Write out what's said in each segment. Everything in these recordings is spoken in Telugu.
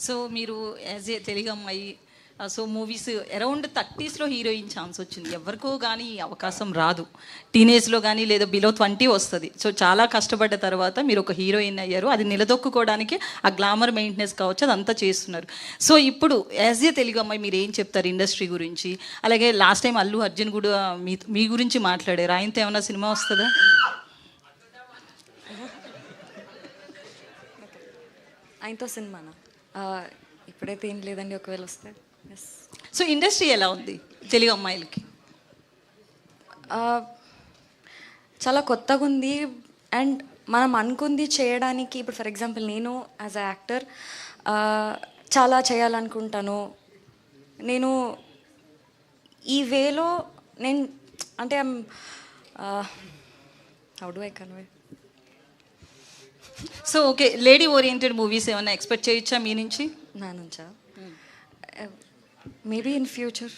సో మీరు యాజ్ ఏ తెలుగు అమ్మాయి సో మూవీస్ అరౌండ్ థర్టీస్లో హీరోయిన్ ఛాన్స్ వచ్చింది. ఎవరికో కానీ అవకాశం రాదు. టీనేజ్లో కానీ లేదా బిలో ట్వంటీ వస్తుంది. సో చాలా కష్టపడ్డ తర్వాత మీరు ఒక హీరోయిన్ అయ్యారు. అది నిలదొక్కుకోవడానికి ఆ గ్లామర్ మెయింటెనెన్స్ కావచ్చు అదంతా చేస్తున్నారు. సో ఇప్పుడు యాజ్ ఏ తెలుగు అమ్మాయి మీరు ఏం చెప్తారు ఇండస్ట్రీ గురించి? అలాగే లాస్ట్ టైం అల్లు అర్జున్ కూడా మీ మీ గురించి మాట్లాడారు. ఆయనతో ఏమైనా సినిమా వస్తుందా? ఆయనతో సినిమానా? ఇప్పుడైతే ఏం లేదండి ఒకవేళ వస్తే. ఎస్ సో ఇండస్ట్రీ ఎలా ఉంది తెలుగు అమ్మాయిలకి? చాలా కొత్తగా ఉంది. అండ్ మనం అనుకుంది చేయడానికి ఇప్పుడు ఫర్ ఎగ్జాంపుల్ నేను యాజ్ అ యాక్టర్ చాలా చేయాలనుకుంటాను. నేను ఈ వేలో నేను అంటే how do I convey so okay lady oriented movies ఏమైనా ఎక్స్పెక్ట్ చేయొచ్చా మీ నుంచి? నా నుంచా? Maybe in future.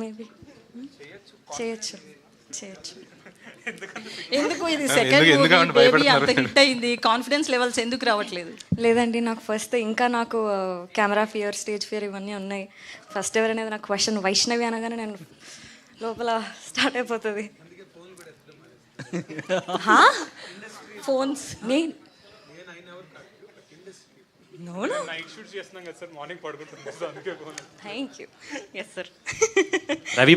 మేబీ. చేయొచ్చు. చేయొచ్చు. ఎందుకు ఇది సెకండ్ ఎందుకు మూవీ బేబీ? అంత హిట్ అయింది. కాన్ఫిడెన్స్ లెవెల్స్ ఎందుకు రావట్లేదు? లేదండి నాకు ఫస్ట్ ఇంకా నాకు కెమెరా ఫియర్ స్టేజ్ ఫియర్ ఇవన్నీ ఉన్నాయి. ఫస్ట్ ఎవరనేది నాకు క్వశ్చన్ వైష్ణవి అనగానే నేను లోపల స్టార్ట్ అయిపోతుంది. ఫోన్స్? నేను నైట్ షూట్ చేస్తున్నాం కదా సార్ మార్నింగ్ పడుకుంటుంది సో అందుకే thank you yes sir Ravi